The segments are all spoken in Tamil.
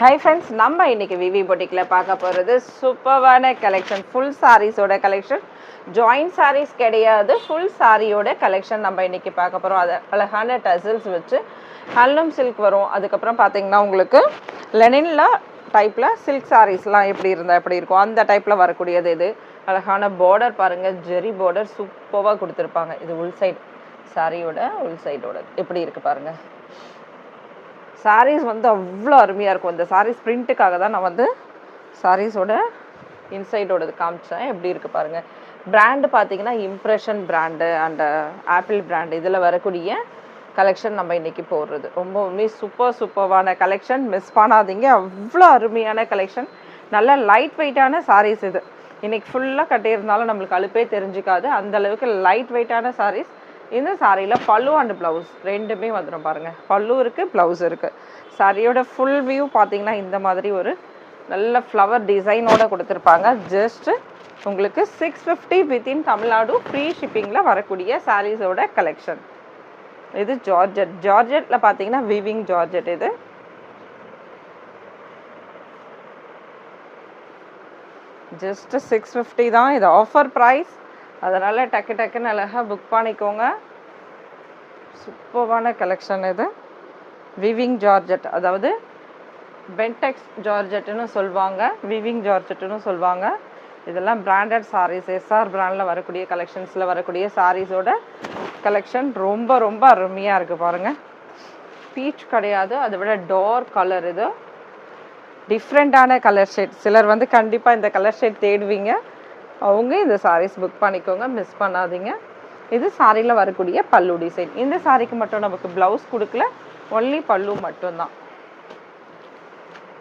ஹை ஃப்ரெண்ட்ஸ் நம்ம இன்னைக்கு விவி பொட்டிக்கில் பார்க்க போகிறது சூப்பரான கலெக்ஷன் ஃபுல் சாரீஸோட கலெக்ஷன் ஜாயிண்ட் சாரீஸ் கிடையாது ஃபுல் சாரியோட கலெக்ஷன் நம்ம இன்னைக்கு பார்க்க போகிறோம் அது அழகான டசில்ஸ் வச்சு ஹல்லும் சில்க் வரும். அதுக்கப்புறம் பார்த்தீங்கன்னா உங்களுக்கு லெனினில் டைப்பில் சில்க் சாரீஸ்லாம் எப்படி இருந்தால் எப்படி இருக்கும்? அந்த டைப்பில் வரக்கூடியது இது. அழகான பார்டர் பாருங்கள் ஜெரி பார்டர் சூப்பராக கொடுத்துருப்பாங்க. இது உள் சைடு சாரியோட உள் சைடோட எப்படி இருக்குது பாருங்கள் சாரீஸ் வந்து அவ்வளோ அருமையாக இருக்கும். இந்த சாரீஸ் பிரிண்ட்டுக்காக தான் நான் வந்து சாரீஸோட இன்சைடோடது காமிச்சேன். எப்படி இருக்குது பாருங்கள் பிராண்டு பார்த்தீங்கன்னா impression brand and apple brand இதில் வரக்கூடிய கலெக்ஷன் நம்ம இன்றைக்கி போடுறது. ரொம்பவுமே சூப்பர் சூப்பர்வான கலெக்ஷன் மிஸ் பண்ணாதீங்க. அவ்வளோ அருமையான கலெக்ஷன் நல்ல லைட் வெயிட்டான சாரீஸ் இது. இன்றைக்கி ஃபுல்லாக கட்டியிருந்தாலும் நம்மளுக்கு அழுப்பே தெரிஞ்சுக்காது. அந்த அளவுக்கு லைட் வெயிட்டான சாரீஸ் இந்த சாரியில் பல்லு அண்ட் ப்ளவுஸ் ரெண்டுமே வந்துடும் பாருங்கள் பல்லு இருக்குது ப்ளவுஸ் இருக்குது சாரியோட ஃபுல் வியூ பார்த்தீங்கன்னா இந்த மாதிரி ஒரு நல்ல ஃப்ளவர் டிசைனோடு கொடுத்துருப்பாங்க. ஜஸ்ட்டு உங்களுக்கு six fifty within Tamil Nadu free ஷிப்பிங்கில் வரக்கூடிய சாரீஸோட கலெக்ஷன் இது ஜார்ஜெட் ஜார்ஜெட்டில் பார்த்தீங்கன்னா விவிங் ஜார்ஜெட் இது. ஜஸ்ட் சிக்ஸ் ஃபிஃப்டி தான் இது ஆஃபர் ப்ரைஸ் அதனால் டக்கு டக்குன்னு அழகாக புக் பண்ணிக்கோங்க. சூப்பரான கலெக்ஷன் இது. விவிங் ஜார்ஜெட் அதாவது பென்டெக்ஸ் ஜார்ஜெட்டுன்னு சொல்லுவாங்க விவிங் ஜார்ஜெட்டுன்னு சொல்லுவாங்க இதெல்லாம் பிராண்டட் சாரீஸ் எஸ்ஆர் பிராண்டில் வரக்கூடிய கலெக்ஷன்ஸில் வரக்கூடிய சாரீஸோட கலெக்ஷன் ரொம்ப ரொம்ப அருமையாக இருக்குது பாருங்கள் பீச் கிடையாது அதை விட டோர் கலர் இது. டிஃப்ரெண்ட்டான கலர் ஷேட் சிலர் வந்து கண்டிப்பாக இந்த கலர் ஷேட் தேடுவீங்க. அவங்க இந்த சாரீஸ் புக் பண்ணிக்கோங்க மிஸ் பண்ணாதீங்க. இது சாரியில் வரக்கூடிய பல்லு டிசைன் இந்த சாரிக்கு மட்டும் நமக்கு ப்ளவுஸ் கொடுக்கல ஒன்லி பல்லு மட்டும்தான்.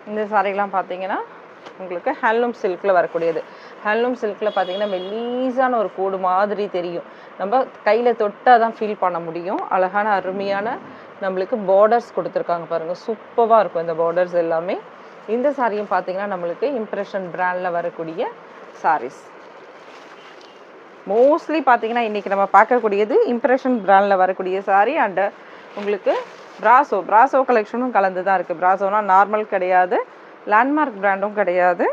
இந்த சாரிலாம் பார்த்தீங்கன்னா உங்களுக்கு ஹேண்ட்லூம் சில்கில் வரக்கூடியது. ஹேண்ட்லூம் சில்கில் பார்த்தீங்கன்னா மெல்லீஸான ஒரு கூடு மாதிரி தெரியும். நம்ம கையில் தொட்டால் தான் ஃபீல் பண்ண முடியும். அழகான அருமையான நம்மளுக்கு பார்டர்ஸ் கொடுத்துருக்காங்க பாருங்கள் சூப்பராக இருக்கும் இந்த பார்டர்ஸ் எல்லாமே. இந்த சாரியும் பார்த்தீங்கன்னா நம்மளுக்கு இம்ப்ரெஷன் பிராண்டில் வரக்கூடிய சாரீஸ் மோஸ்ட்லி பார்த்தீங்கன்னா இன்றைக்கி நம்ம பார்க்கக்கூடியது இம்ப்ரெஷன் பிராண்டில் வரக்கூடிய சாரீ அண்டு உங்களுக்கு பிராசோ பிராசோ கலெக்ஷனும் கலந்து தான் இருக்குது பிராசோனா நார்மல் கிடையாது. லேண்ட்மார்க் பிராண்டும் கிடையாது.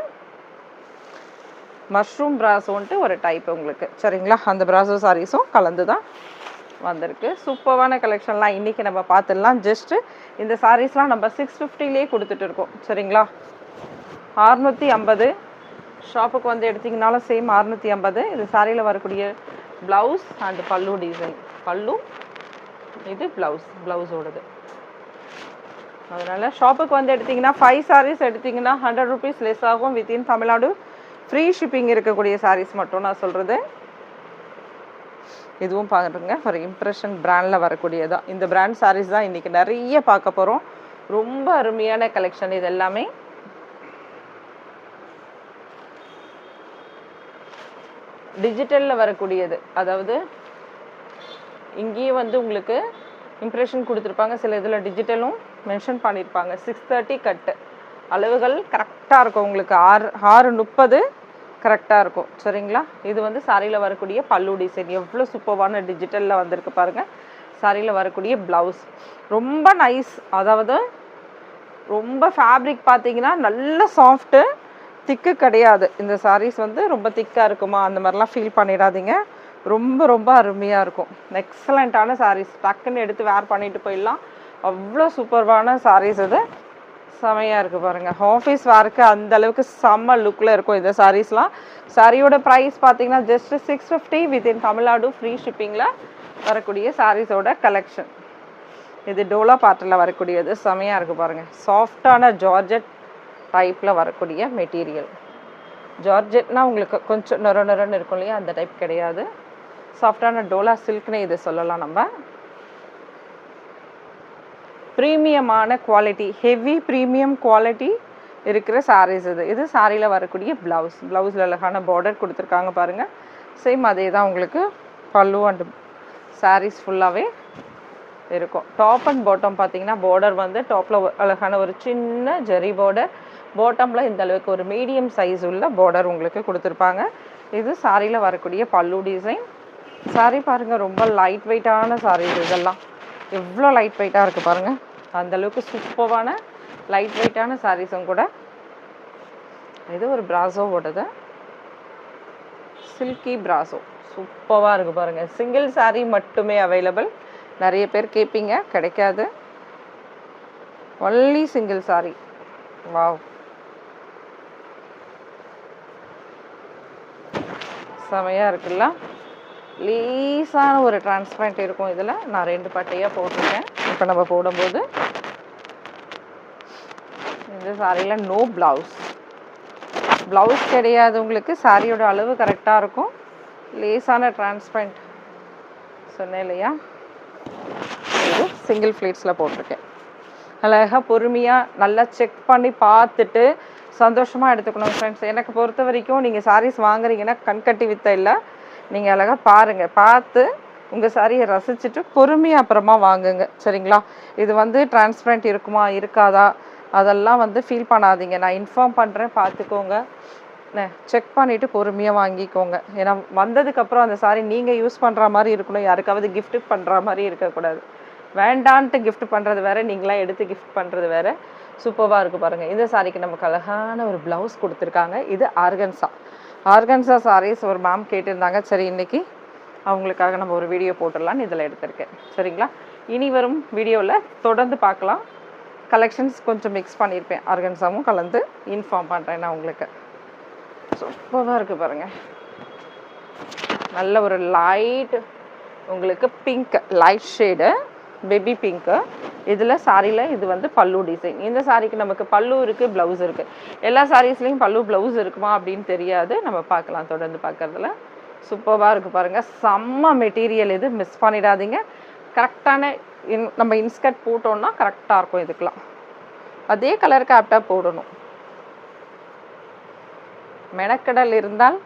மஷ்ரூம் பிராசோன்ட்டு ஒரு டைப் உங்களுக்கு. சரிங்களா? அந்த பிராசோ சாரீஸும் கலந்து தான் வந்திருக்கு. சூப்பரான கலெக்ஷன்லாம் இன்றைக்கி நம்ம பார்த்துடலாம். ஜஸ்ட்டு இந்த சாரீஸ்லாம் நம்ம சிக்ஸ் ஃபிஃப்டிலே கொடுத்துட்டு இருக்கோம். சரிங்களா? அறுநூற்றி ஐம்பது ஷாப்புக்கு வந்து எடுத்திங்கனாலும் சேம் அறுநூற்றி ஐம்பது. இது சாரியில் வரக்கூடிய ப்ளவுஸ் அண்ட் பல்லு டிசைன் பல்லு இது ப்ளவுஸ் ப்ளவுஸோடது அதனால் ஷாப்புக்கு வந்து எடுத்திங்கன்னா ஃபைவ் சாரீஸ் எடுத்திங்கன்னா ஹண்ட்ரட் ருபீஸ் லெஸ் ஆகும். வித்தின் தமிழ்நாடு ஃப்ரீ ஷிப்பிங் இருக்கக்கூடிய சாரீஸ் மட்டும் நான் சொல்கிறது இதுவும் பாருங்க ஒரு இம்ப்ரெஷன் பிராண்டில் வரக்கூடியதான் இந்த பிராண்ட் சாரீஸ் தான் இன்றைக்கி நிறைய பார்க்க போகிறோம் ரொம்ப அருமையான கலெக்ஷன் இது எல்லாமே. டிஜிட்டலில் வரக்கூடியது. அதாவது இங்கேயும் வந்து உங்களுக்கு இம்ப்ரெஷன் கொடுத்துருப்பாங்க. சில இதில் டிஜிட்டலும் மென்ஷன் பண்ணியிருப்பாங்க சிக்ஸ் தேர்ட்டி கட்டு அளவுகள் கரெக்டாக இருக்கும் உங்களுக்கு. ஆறு ஆறு முப்பது கரெக்டாக இருக்கும். சரிங்களா? இது வந்து சாரியில் வரக்கூடிய பல்லு டிசைன் எவ்வளோ சூப்பர்வான டிஜிட்டலில் வந்திருக்கு பாருங்கள் சாரியில் வரக்கூடிய ப்ளவுஸ் ரொம்ப நைஸ் அதாவது ரொம்ப ஃபேப்ரிக் பார்த்தீங்கன்னா நல்ல சாஃப்ட்டு திக்கு கிடையாது. இந்த சாரீஸ் வந்து ரொம்ப திக்காக இருக்குமா? அந்த மாதிரிலாம் ஃபீல் பண்ணிடாதீங்க. ரொம்ப ரொம்ப அருமையாக இருக்கும். எக்ஸலண்ட்டான சாரீஸ் டக்குன்னு எடுத்து வேர் பண்ணிட்டு போயிடலாம். அவ்வளோ சூப்பர்வான சாரீஸ் இது. செமையாக இருக்குது பாருங்கள் ஆஃபீஸ் வேர்க்கு அந்த அளவுக்கு செம்ம லுக்கில் இருக்கும் இந்த சாரீஸ்லாம் சாரியோட ப்ரைஸ் பார்த்தீங்கன்னா just six fifty within Tamil Nadu free ஷிப்பிங்கில் வரக்கூடிய சாரீஸோட கலெக்ஷன் இது டோலா பாட்டில் வரக்கூடியது. செமையாக இருக்குது பாருங்கள் சாஃப்டான ஜார்ஜெட் டைப்பில் வரக்கூடிய மெட்டீரியல் ஜார்ஜெட்னா உங்களுக்கு கொஞ்சம் நொர நொரன்னு இருக்கும் இல்லையா? அந்த டைப் கிடையாது. சாஃப்டான டோலா சில்க்னே இதை சொல்லலாம் நம்ம. ப்ரீமியமான குவாலிட்டி ஹெவி ப்ரீமியம் குவாலிட்டி இருக்கிற சாரீஸ் இது. இது சாரியில் வரக்கூடிய ப்ளவுஸ் ப்ளவுஸில் அழகான பார்டர் கொடுத்துருக்காங்க பாருங்கள் சேம் அதே தான் உங்களுக்கு பல்லு அண்ட் சாரீஸ் ஃபுல்லாகவே இருக்கும். டாப் அண்ட் பாட்டம் பார்த்தீங்கன்னா பார்டர் வந்து டாப்பில் அழகான ஒரு சின்ன ஜெரி பார்டர் பாட்டமில் இந்த அளவுக்கு ஒரு மீடியம் சைஸ் உள்ள பார்டர் உங்களுக்கு கொடுத்துருப்பாங்க. இது சாரியில் வரக்கூடிய பல்லு டிசைன் சாரி பாருங்கள் ரொம்ப லைட் வெயிட்டான சாரி இதெல்லாம். எவ்வளோ லைட் வெயிட்டாக இருக்குது பாருங்கள் அந்தளவுக்கு சூப்பரான லைட் வெயிட்டான சாரீஸும் கூட. இது ஒரு பிராசோவோடது சில்கி பிராசோ சூப்பராக இருக்குது பாருங்கள் சிங்கிள் saree மட்டுமே அவைலபிள் நிறைய பேர் கேட்பீங்க கிடைக்காது. Only single saree. வாவ் செமையாக இருக்குல்ல? லேசான ஒரு டிரான்ஸ்பரண்ட் இருக்கும் இதில். நான் ரெண்டு பட்டையாக போட்டிருக்கேன். இப்போ நம்ம போடும்போது இந்த சாரியில் நோ ப்ளவுஸ் ப்ளவுஸ் கிடையாது உங்களுக்கு. சாரியோட அளவு கரெக்டாக இருக்கும். லேசான டிரான்ஸ்பரண்ட் சொன்னேன் இல்லையா? இது சிங்கிள் ஃப்ளீட்ஸில் போட்டிருக்கேன். அழகாக பொறுமையாக நல்லா செக் பண்ணி பார்த்துட்டு சந்தோஷமாக எடுத்துக்கணும் ஃப்ரெண்ட்ஸ் எனக்கு பொறுத்த வரைக்கும் நீங்கள் சாரீஸ் வாங்குறீங்கன்னா கண்கட்டி வித்த இல்லை. நீங்கள் அழகாக பாருங்கள் பார்த்து உங்கள் சாரியை ரசிச்சுட்டு பொறுமையாக அப்புறமா வாங்குங்க. சரிங்களா? இது வந்து டிரான்ஸ்பரண்ட் இருக்குமா இருக்காதா? அதெல்லாம் வந்து ஃபீல் பண்ணாதீங்க. நான் இன்ஃபார்ம் பண்ணுறேன் பார்த்துக்கோங்க. செக் பண்ணிவிட்டு பொறுமையாக வாங்கிக்கோங்க. ஏன்னா வந்ததுக்கப்புறம் அந்த சாரி நீங்கள் யூஸ் பண்ணுற மாதிரி இருக்கணும். யாருக்காவது கிஃப்ட்டு பண்ணுற மாதிரி இருக்கக்கூடாது. வேண்டான்ட்டு கிஃப்ட் பண்ணுறது வேறு நீங்களாம் எடுத்து கிஃப்ட் பண்ணுறது வேறு. சூப்பராக இருக்குது பாருங்கள் இந்த சாரிக்கு நமக்கு அழகான ஒரு ப்ளவுஸ் கொடுத்துருக்காங்க. இது ஆர்கன்சா ஆர்கன்சா சாரீஸ் ஒரு மேம் கேட்டிருந்தாங்க. சரி இன்றைக்கி அவங்களுக்காக நம்ம ஒரு வீடியோ போட்டுடலான்னு இதில் எடுத்திருக்கேன். சரிங்களா? இனி வரும் வீடியோவில் தொடர்ந்து பார்க்கலாம். கலெக்ஷன்ஸ் கொஞ்சம் மிக்ஸ் பண்ணியிருப்பேன். ஆர்கன்சாவும் கலந்து இன்ஃபார்ம் பண்ணுறேன் நான் உங்களுக்கு. சூப்பராக இருக்குது பாருங்கள் நல்ல ஒரு லைட் உங்களுக்கு pink light shade baby pink இதில் சாரியில் இது வந்து பல்லு டிசைன் இந்த சாரிக்கு நமக்கு பல்லு இருக்குது ப்ளவுஸ் இருக்குது எல்லா சாரீஸ்லேயும் பல்லு ப்ளவுஸ் இருக்குமா அப்படின்னு தெரியாது. நம்ம பார்க்கலாம் தொடர்ந்து பார்க்குறதுல. சூப்பராக இருக்குது பாருங்கள் செம்ம மெட்டீரியல் இது. மிஸ் பண்ணிடாதீங்க. கரெக்டான இன் நம்ம இன்ஸ்கர்ட் போட்டோம்னா கரெக்டாக இருக்கும் இதுக்கெலாம் அதே கலருக்கு ஆப்டாக போடணும். மெனக்கடல் இருந்தால்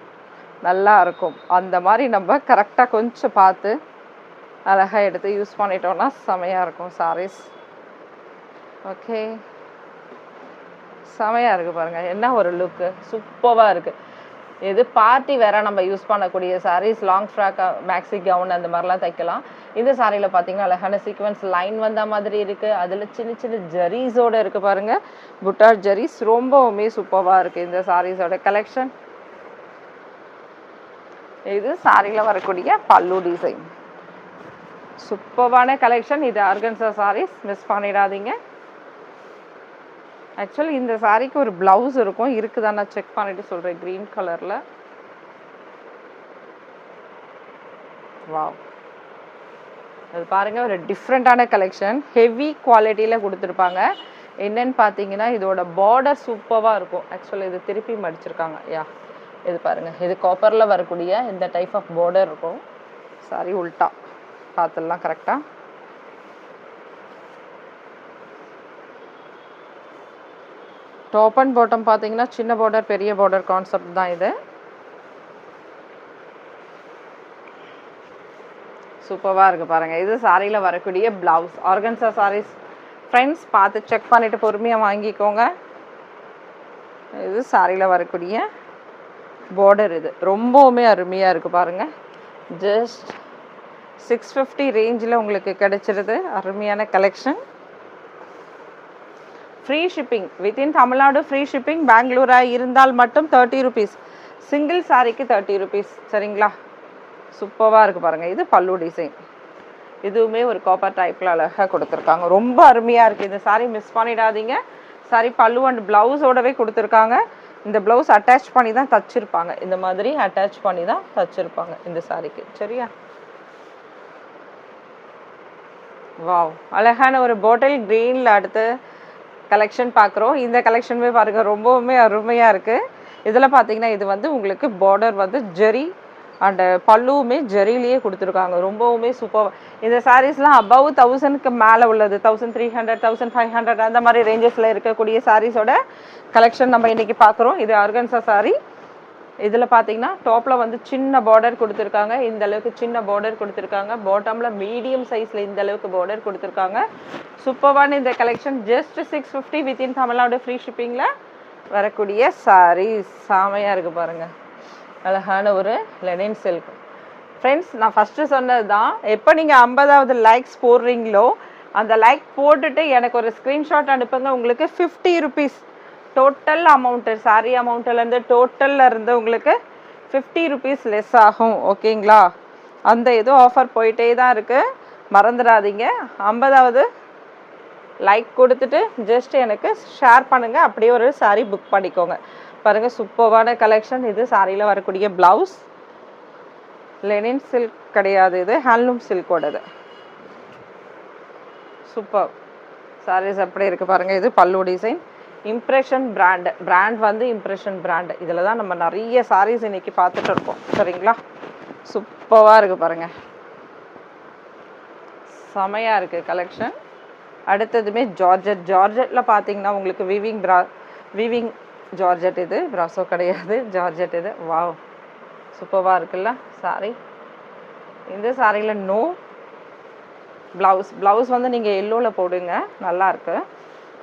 நல்லா இருக்கும். அந்த மாதிரி நம்ம கரெக்டாக கொஞ்சம் பார்த்து அழகாக எடுத்து யூஸ் பண்ணிட்டோம்னா செமையாக இருக்கும் சாரீஸ் ஓகே செமையாக இருக்குது பாருங்கள் என்ன ஒரு லுக்கு சூப்பராக இருக்குது இது பார்ட்டி வேற நம்ம யூஸ் பண்ணக்கூடிய saris long frock maxi gown அந்த மாதிரிலாம் தைக்கலாம். இந்த சாரியில் பார்த்தீங்கன்னா அழகான சீக்வன்ஸ் லைன் வந்த மாதிரி இருக்குது அதில் சின்ன சின்ன ஜரீஸோடு இருக்குது பாருங்கள் புட்டார் ஜரீஸ் ரொம்பவுமே சூப்பராக இருக்குது இந்த சாரீஸோட கலெக்ஷன் இது சாரியில் வரக்கூடிய பல்லு டிசைன் சூப்பரான கலெக்ஷன் இது ஆர்கன்சா சாரீஸ் மிஸ் பண்ணிடாதீங்க. ஆக்சுவலி இந்த சாரிக்கு ஒரு ப்ளவுஸ் இருக்கும். இருக்குதா நான் செக் பண்ணிட்டு சொல்கிறேன் க்ரீன் கலரில் வாவ் அது பாருங்கள் ஒரு டிஃப்ரெண்ட்டான கலெக்ஷன் ஹெவி குவாலிட்டியில் கொடுத்துருப்பாங்க. என்னன்னு பார்த்தீங்கன்னா இதோட பார்டர் சூப்பராக இருக்கும். ஆக்சுவலி இது திருப்பி மடிச்சிருக்காங்க. யா இது பாருங்கள் இது காப்பரில் வரக்கூடிய இந்த டைப் ஆஃப் பார்டர் இருக்கும். சாரி உல்ட்டா பார்த்துடலாம் கரெக்டாக டாப் அண்ட் பாட்டம் பார்த்தீங்கன்னா சின்ன பார்டர் பெரிய பார்டர் கான்செப்ட் தான் இது. சூப்பராக இருக்குது பாருங்கள் இது சாரியில் வரக்கூடிய ப்ளவுஸ் ஆர்கன்சா சாரீஸ் ஃப்ரெண்ட்ஸ் பார்த்து செக் பண்ணிவிட்டு பொறுமையாக வாங்கிக்கோங்க. இது சாரியில் வரக்கூடிய பார்டர் இது. ரொம்பவுமே அருமையாக இருக்குது பாருங்கள் ஜஸ்ட் சிக்ஸ் ஃபிஃப்டி ரேஞ்சில் உங்களுக்கு கிடைச்சிருது. அருமையான collection free shipping within Tamil Nadu free shipping பெங்களூராக இருந்தால் மட்டும் தேர்ட்டி ருபீஸ் சிங்கிள் சாரீக்கு தேர்ட்டி ருபீஸ் சரிங்களா? சூப்பராக இருக்குது பாருங்கள் இது பல்லு டிசைன் இதுவுமே ஒரு காப்பர் டைப்பில் அழகாக கொடுத்துருக்காங்க. ரொம்ப அருமையாக இருக்குது இந்த சாரீ மிஸ் பண்ணிடாதீங்க. சாரி பல்லு அண்ட் ப்ளவுஸோடவே கொடுத்துருக்காங்க. இந்த ப்ளவுஸ் அட்டாச் பண்ணி தான் தச்சிருப்பாங்க. இந்த மாதிரி அட்டாச் பண்ணி தான் தச்சிருப்பாங்க இந்த சாரிக்கு சரியா? வாவ் அழகான ஒரு பாட்டில் க்ரீனில் அடுத்து கலெக்ஷன் பார்க்குறோம். இந்த கலெக்ஷனுமே பாருங்க ரொம்பவுமே அருமையாக இருக்குது இதில் பார்த்தீங்கன்னா இது வந்து உங்களுக்கு பார்டர் வந்து ஜெரி அண்டு பல்லுவுமே ஜெரிலேயே கொடுத்துருக்காங்க. ரொம்பவுமே சூப்பர் இந்த சாரீஸ்லாம் அபவ் தௌசண்ட்க்கு மேலே உள்ளது. Thousand three hundred thousand five hundred அந்த மாதிரி ரேஞ்சஸில் இருக்கக்கூடிய சாரீஸோட கலெக்ஷன் நம்ம இன்றைக்கி பார்க்குறோம். இது ஆர்கன்சா சாரீ இதில் பார்த்தீங்கன்னா டாப்பில் வந்து சின்ன பார்டர் கொடுத்துருக்காங்க. இந்த அளவுக்கு சின்ன பார்டர் கொடுத்துருக்காங்க. பாட்டமில் மீடியம் சைஸில் இந்த அளவுக்கு பார்டர் கொடுத்துருக்காங்க. சூப்பர்வான இந்த collection just six fifty within Tamil Nadu free ஷிப்பிங்கில் வரக்கூடிய சாரீஸ் செமையாக இருக்குது பாருங்கள் அழகான ஒரு லெனின் சில்க் ஃப்ரெண்ட்ஸ் நான் ஃபஸ்ட்டு சொன்னது தான் எப்போ நீங்கள் ஐம்பதாவது லைக்ஸ் போடுறீங்களோ அந்த லைக் போட்டுட்டு எனக்கு ஒரு ஸ்க்ரீன்ஷாட் அனுப்புங்க. உங்களுக்கு fifty rupees total amount sari அமௌண்ட்டிலேருந்து டோட்டலில் இருந்து உங்களுக்கு ஃபிஃப்டி ருபீஸ் லெஸ் ஆகும் ஓகேங்களா அந்த இதுவும் ஆஃபர் போயிட்டே தான் இருக்குது மறந்துடாதீங்க. ஐம்பதாவது லைக் கொடுத்துட்டு ஜஸ்ட் எனக்கு ஷேர் பண்ணுங்கள் அப்படியே ஒரு சாரீ புக் பண்ணிக்கோங்க. பாருங்கள் சூப்பர்வான கலெக்ஷன் இது சாரியில் வரக்கூடிய ப்ளவுஸ் லெனின் சில்க் கிடையாது இது. ஹேண்ட்லூம் சில்கோடது சூப்பர் சாரீஸ் அப்படியே இருக்குது பாருங்கள் இது pallu design impression brand brand வந்து இம்ப்ரெஷன் பிராண்டு இதில் தான் நம்ம நிறைய சாரீஸ் இன்னைக்கு பார்த்துட்டு இருக்கோம். சரிங்களா? சூப்பராக இருக்குது பாருங்கள் செமையாக இருக்குது கலெக்ஷன் அடுத்ததுமே ஜார்ஜெட் ஜார்ஜெட்டில் பார்த்தீங்கன்னா உங்களுக்கு வீவிங் ப்ரா வீவிங் ஜார்ஜெட் இது. ப்ராசோ கிடையாது. ஜார்ஜெட் இது. வாவ் சூப்பராக இருக்குல்ல? சாரி இந்த சாரியில் நோ ப்ளவுஸ் ப்ளவுஸ் வந்து நீங்கள் எல்லோவில் போடுங்க. நல்லாயிருக்கு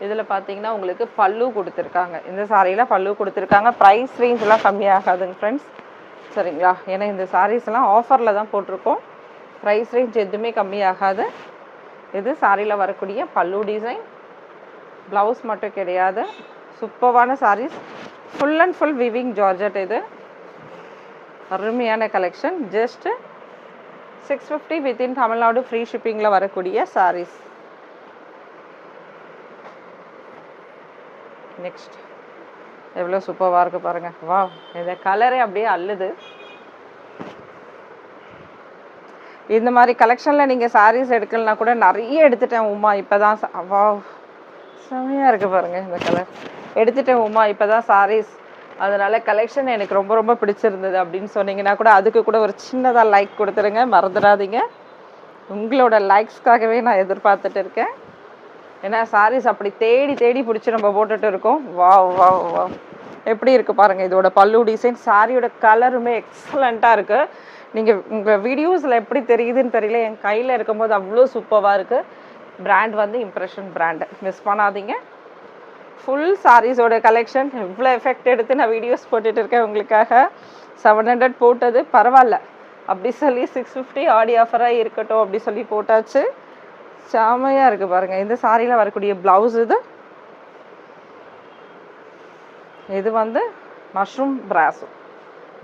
இதில் பார்த்தீங்கன்னா உங்களுக்கு பல்லு கொடுத்துருக்காங்க. இந்த சாரியில் பல்லு கொடுத்துருக்காங்க. ப்ரைஸ் ரேஞ்செலாம் கம்மியாகாதுங்க ஃப்ரெண்ட்ஸ் சரிங்களா? ஏன்னா இந்த சாரீஸ்லாம் ஆஃபரில் தான் போட்டிருக்கோம். ப்ரைஸ் ரேஞ்ச் எதுவுமே கம்மியாகாது. இது சாரியில் வரக்கூடிய பல்லு டிசைன் ப்ளவுஸ் மட்டும் கிடையாது. சூப்பர்வான saris full and full weaving georgette இது. அருமையான collection just six fifty within Tamil Nadu free ஷிப்பிங்கில் வரக்கூடிய சாரீஸ் நெக்ஸ்ட் எவ்வளோ சூப்பராக இருக்கு பாருங்கள் வா இந்த கலரே அப்படியே அள்ளுது. இந்த மாதிரி கலெக்ஷனில் நீங்கள் சாரீஸ் எடுக்கலனா கூட நிறைய எடுத்துட்டேன் உமா. இப்போ தான் வா செமையாக இருக்குது பாருங்கள் இந்த கலர் எடுத்துட்டேன் உமா. இப்போ தான் சாரீஸ் அதனால் கலெக்ஷன் எனக்கு ரொம்ப ரொம்ப பிடிச்சிருந்தது அப்படின்னு சொன்னீங்கன்னா கூட அதுக்கு கூட ஒரு சின்னதாக லைக் கொடுத்துருங்க. மறந்துடாதீங்க. உங்களோட லைக்ஸ்க்காகவே நான் எதிர்பார்த்துட்டு இருக்கேன். ஏன்னா சாரீஸ் அப்படி தேடி தேடி பிடிச்சி நம்ம போட்டுட்டு இருக்கோம். வா வா வா எப்படி இருக்குது பாருங்கள் இதோட பல்லு டிசைன் சாரியோட கலருமே எக்ஸலண்ட்டாக இருக்குது நீங்கள் உங்கள் வீடியோஸில் எப்படி தெரியுதுன்னு தெரியல. என் கையில் இருக்கும்போது அவ்வளோ சூப்பராக இருக்குது பிராண்ட் வந்து இம்ப்ரெஷன் பிராண்டு மிஸ் பண்ணாதீங்க. ஃபுல் சாரீஸோட கலெக்ஷன் எவ்வளோ எஃபெக்ட் எடுத்து நான் வீடியோஸ் போட்டுட்டு இருக்கேன் உங்களுக்காக. செவன் ஹண்ட்ரட் போட்டது பரவாயில்ல. அப்படி சொல்லி சிக்ஸ் ஃபிஃப்டி ஆடி ஆஃபராக இருக்கட்டும் அப்படி சொல்லி போட்டாச்சு. செமையாக இருக்குது பாருங்கள் இந்த சாரியில் வரக்கூடிய ப்ளவுஸ் இது. இது வந்து மஷ்ரூம் பிராசோ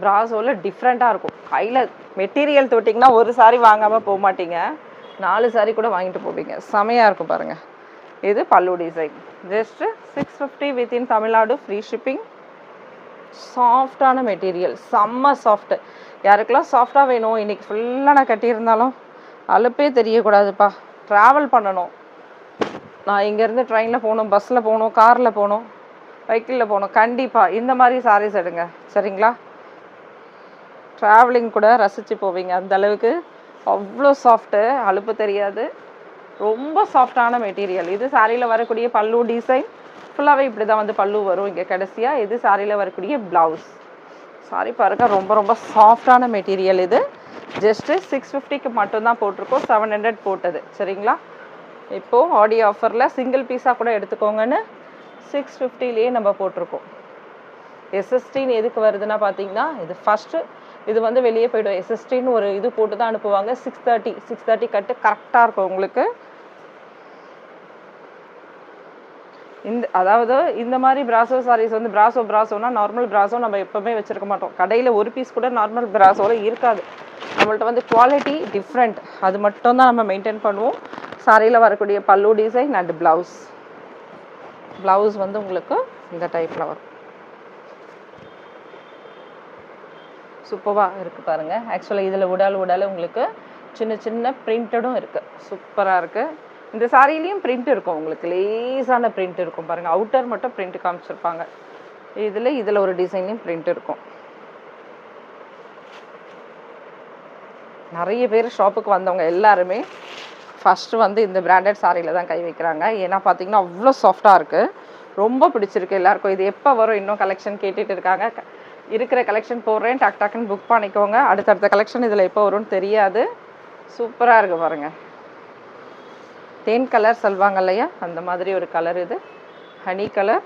பிராசோவில் டிஃப்ரெண்ட்டாக இருக்கும். கையில் மெட்டீரியல் தொட்டிங்கன்னா ஒரு சாரி வாங்காமல் போக மாட்டீங்க. நாலு சாரி கூட வாங்கிட்டு போவீங்க. செமையாக இருக்கும் பாருங்கள் இது pallu design just six fifty within Tamil Nadu free shipping சாஃப்டான மெட்டீரியல் செம்ம சாஃப்ட்டு யாருக்கெல்லாம் சாஃப்டாக வேணும் இன்னைக்கு ஃபுல்லாக நான் கட்டியிருந்தாலும் அலுப்பே தெரியக்கூடாதுப்பா. ட்ராவல் பண்ணணும். நான் இங்கேருந்து ட்ரெயினில் போகணும் பஸ்ஸில் போகணும் காரில் போகணும் வெஹிக்கிளில் போகணும். கண்டிப்பாக இந்த மாதிரி சாரீஸ் எடுங்க. சரிங்களா? ட்ராவலிங் கூட ரசித்து போவீங்க. அந்த அளவுக்கு அவ்வளோ சாஃப்ட்டு அலுப்பு தெரியாது. ரொம்ப சாஃப்டான மெட்டீரியல் இது சாரியில் வரக்கூடிய பல்லு டிசைன் ஃபுல்லாகவே இப்படி தான் வந்து பல்லு வரும் இங்கே கடைசியாக இது சாரியில் வரக்கூடிய ப்ளவுஸ் சாரி பாருங்க ரொம்ப ரொம்ப சாஃப்டான மெட்டீரியல் இது. ஜஸ்ட்டு சிக்ஸ் ஃபிஃப்டிக்கு மட்டும்தான் போட்டிருக்கோம். செவன் ஹண்ட்ரட் போட்டது. சரிங்களா? இப்போது ஆடியோ ஆஃபரில் சிங்கிள் பீஸாக கூட எடுத்துக்கோங்கன்னு சிக்ஸ் ஃபிஃப்டிலேயே நம்ம போட்டிருக்கோம். எஸ்எஸ்டின்னு எதுக்கு வருதுன்னா பார்த்தீங்கன்னா இது ஃபஸ்ட்டு இது வந்து வெளியே போய்டும். எஸ்எஸ்டின்னு ஒரு இது போட்டு தான் அனுப்புவாங்க சிக்ஸ் தேர்ட்டி சிக்ஸ் தேர்ட்டி கட்டு கரெக்டாக இருக்கும் உங்களுக்கு. இந்த அதாவது இந்த மாதிரி பிராசோ சாரீஸ் வந்து பிராசோ பிராசோனா நார்மல் பிராசோ நம்ம எப்போவுமே வச்சிருக்க மாட்டோம். கடையில் ஒரு பீஸ் கூட நார்மல் பிராசோவில் இருக்காது. நம்மள்ட்ட வந்து குவாலிட்டி டிஃப்ரெண்ட் அது மட்டும் தான் நம்ம மெயின்டைன் பண்ணுவோம். சாரியில் வரக்கூடிய பல்லு டிசைன் அண்ட் ப்ளவுஸ் ப்ளவுஸ் வந்து உங்களுக்கு இந்த டைப்பில் வரும். சூப்பராக இருக்குது பாருங்கள் ஆக்சுவலாக இதில் உடால் உடால் உங்களுக்கு சின்ன சின்ன பிரிண்டடும் இருக்குது சூப்பராக இருக்குது இந்த சாரிலையும் பிரிண்ட் இருக்கும். உங்களுக்கு லேசான பிரிண்ட் இருக்கும் பாருங்கள் அவுட்டர் மட்டும் பிரிண்ட் காமிச்சிருப்பாங்க. இதில் இதில் ஒரு டிசைன்லையும் பிரிண்ட் இருக்கும். நிறைய பேர் ஷாப்புக்கு வந்தவங்க எல்லாருமே ஃபஸ்ட்டு வந்து இந்த பிராண்டட் சாரியில் தான் கை வைக்கிறாங்க. ஏன்னா பார்த்தீங்கன்னா அவ்வளோ சாஃப்டாக இருக்குது ரொம்ப பிடிச்சிருக்கு எல்லாருக்கும். இது எப்போ வரும் இன்னும் கலெக்ஷன் கேட்டுட்டு இருக்காங்க. க- இருக்கிற கலெக்ஷன் போடுறேன். டக் டக்குன்னு புக் பண்ணிக்கோங்க. அடுத்தடுத்த கலெக்ஷன் இதில் எப்போ வரும்னு தெரியாது. சூப்பராக இருக்குது பாருங்கள் தேன் கலர் சொல்வாங்க இல்லையா? அந்த மாதிரி ஒரு கலர் இது. Honey colour.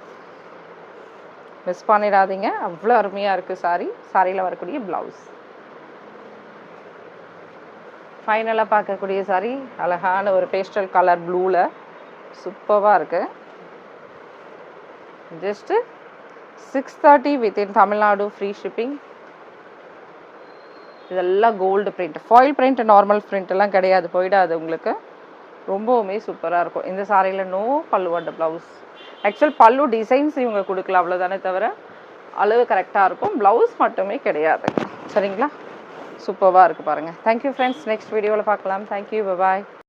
மிஸ் பண்ணிடாதீங்க. அவ்வளோ அருமையாக இருக்குது சாரி சாரியில் வரக்கூடிய ப்ளவுஸ் ஃபைனலாக பார்க்கக்கூடிய சாரி அழகான ஒரு பேஸ்டல் கலர் ப்ளூவில் சூப்பராக இருக்குது just six thirty within Tamil Nadu free shipping இதெல்லாம் gold print foil print normal print எல்லாம் கிடையாது. போயிடாது உங்களுக்கு. ரொம்பவுமே சூப்பராக இருக்கும். இந்த சாரியில் நோ பல்லு ப்ளவுஸ் ஆக்சுவல் பல்லு டிசைன்ஸ் இவங்க கொடுக்கல அவ்வளோதானே தவிர அளவு கரெக்டாக இருக்கும். ப்ளவுஸ் மட்டுமே கிடையாது. சரிங்களா? சூப்பராக இருக்குது பாருங்கள் தேங்க்யூ ஃப்ரெண்ட்ஸ் நெக்ஸ்ட் வீடியோவில் பார்க்கலாம். Thank you bye